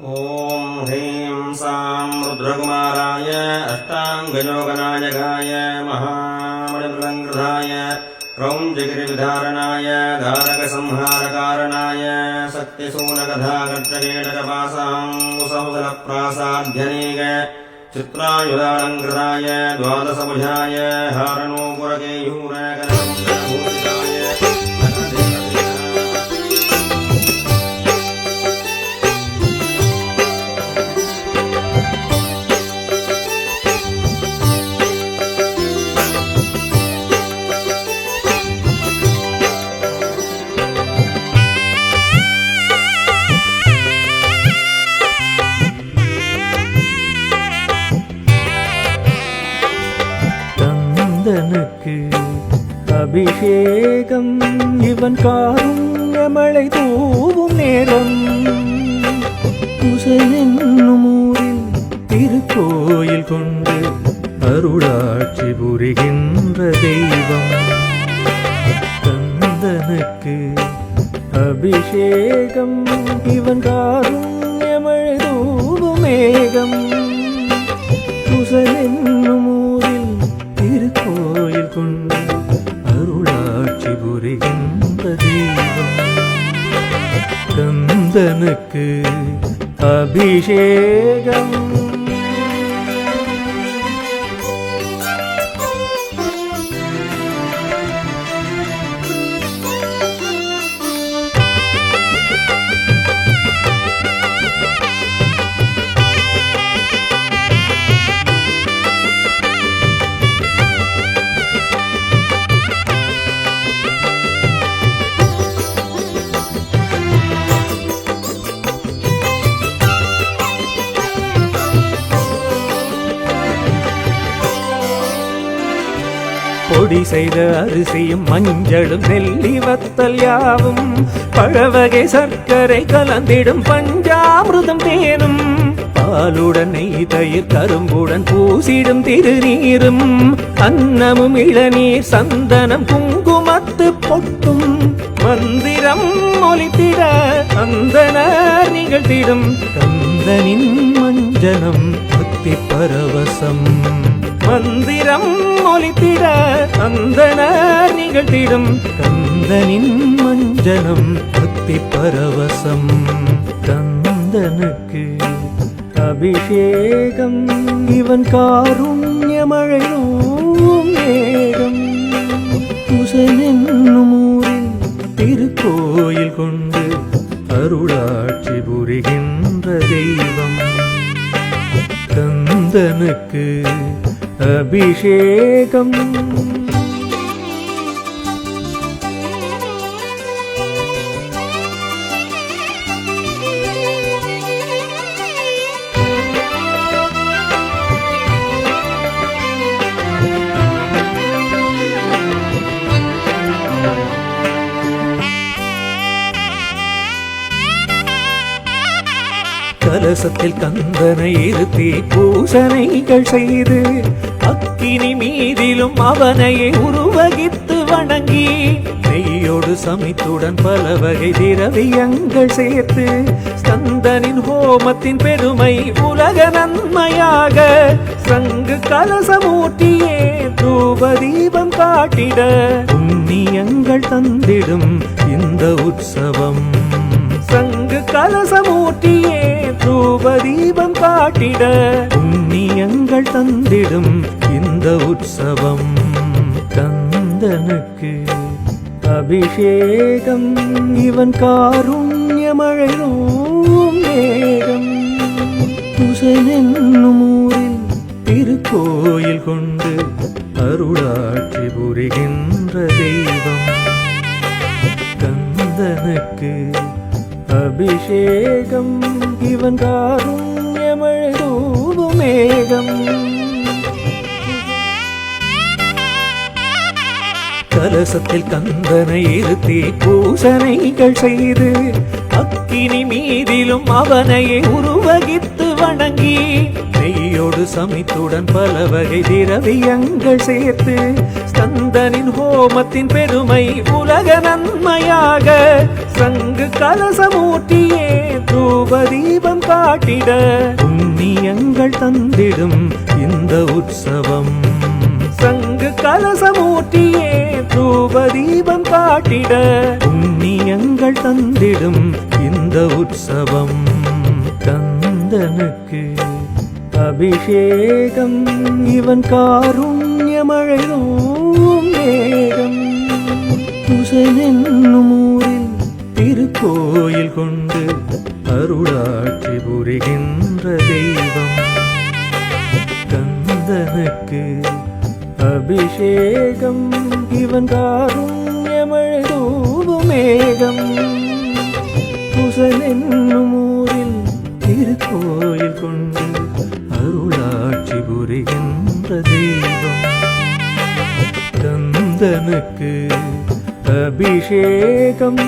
ॐ ह्रीं सां रुद्रकुमाराय अष्टाङ्गयोगनायकाय महामणिमृदङ्कृताय क्रौञ्जगिरिविधारणाय धारकसंहारकारणाय सत्यसूनकथाकृत्यकेटकपासाङ्गुसौदलप्रासाध्यनेक चित्रायुधालङ्कृताय द्वादशभुजाय हारणोपुरकेयूरकनकभूषिताय வேகம் இவன் காரும் எமழை தூவும் நேரம். குசன் என்னும் ஊரில் திருக்கோயில் கொண்டு அருளாட்சி புரிகின்ற தெய்வம். கந்தனுக்கு அபிஷேகம் இவன் காரும் எமழை தூவும் மேகம் கந்தனுக்கு அபிஷேகம். பொடி செய்த அரிசியும் மஞ்சளும் நெல்லி வத்தல் யாவும். பழவகை சர்க்கரை கலந்திடும் பஞ்சாமிருதம் தேனும். பாலுடன் நெய் தயிர் கரும்புடன் பூசிடும் திருநீரும். அன்னமும் இளநீர் சந்தனம் குங்குமத்து பொட்டும். மந்திரம் ஒலித்திட அந்தனர் நிகழ்த்திடும். கந்தனின் மஞ்சனம் பக்தி பரவசம். மந்திரம் ஒலித்திட அந்தனர் நிகழ்த்திடும் கந்தனின் மஞ்சனம் பக்தி பரவசம். கந்தனுக்கு அபிஷேகம் இவன் காருண்யமழையும் மேகம். குசன் ஊரில் திருக்கோயில் கொண்டு அருளாட்சி புரிகின்ற தெய்வம். கந்தனுக்கு அபிஷேகம் கலசத்தில் கந்தனை இருத்தி பூசனைகள் செய்து அக்கினி மீதிலும் அவனையே உருவகித்து வணங்கி நெய்யோடு சமைத்துடன் பல வகை திரவியங்கள் சேர்த்து ஸ்கந்தனின் ஹோமத்தின் பெருமை உலக நன்மையாக சங்கு கலசமூட்டியே தூப தீபம் காட்டிட புண்ணியங்கள் தந்திடும் இந்த உற்சவம். சங்கு கலசமூட்டியே தூப தீபம் காட்டிட புண்ணியங்கள் தந்திடும் இந்த உற்சவம் கந்தனுக்கு அபிஷேகம் இவன் காருண்யமழையும் மேகம். குசன் ஊரில் திருக்கோயில் கொண்டு அருளாட்சி புரிகின்ற தெய்வம் கந்தனுக்கு அபிஷேகம் இவன் காருண்யமழு மேகம் கலசத்தில் கந்தனை இருத்தி பூசனைகள் செய்து அக்கினி மீதிலும் அவனையே உருவகித்து வணங்கி நெய்யோடு சமைத்துடன் பல வகை திரவியங்கள் சேர்த்து ஸ்கந்தனின் ஹோமத்தின் பெருமை உலக கலசமூட்டியே தூப தீபம் காட்டிட புண்ணியங்கள் தந்திடும் இந்த உற்சவம். சங்கு கலசமூட்டியே தூப தீபம் காட்டிட புண்ணியங்கள் தந்திடும் இந்த உற்சவம். கந்தனுக்கு அபிஷேகம் இவன் காருண்யமழையும் மேகம். குசனென்னும் கோயில் கொண்டு அருளாட்சி புரிகின்ற தெய்வம். கந்தனுக்கு அபிஷேகம் இவன் காருண்யமழை தூபமேகம் புசனென்னும் ஊரில் திருக்கோயில் கொண்டு அருளாட்சி புரிகின்ற தெய்வம். கந்தனுக்கு அபிஷேகம்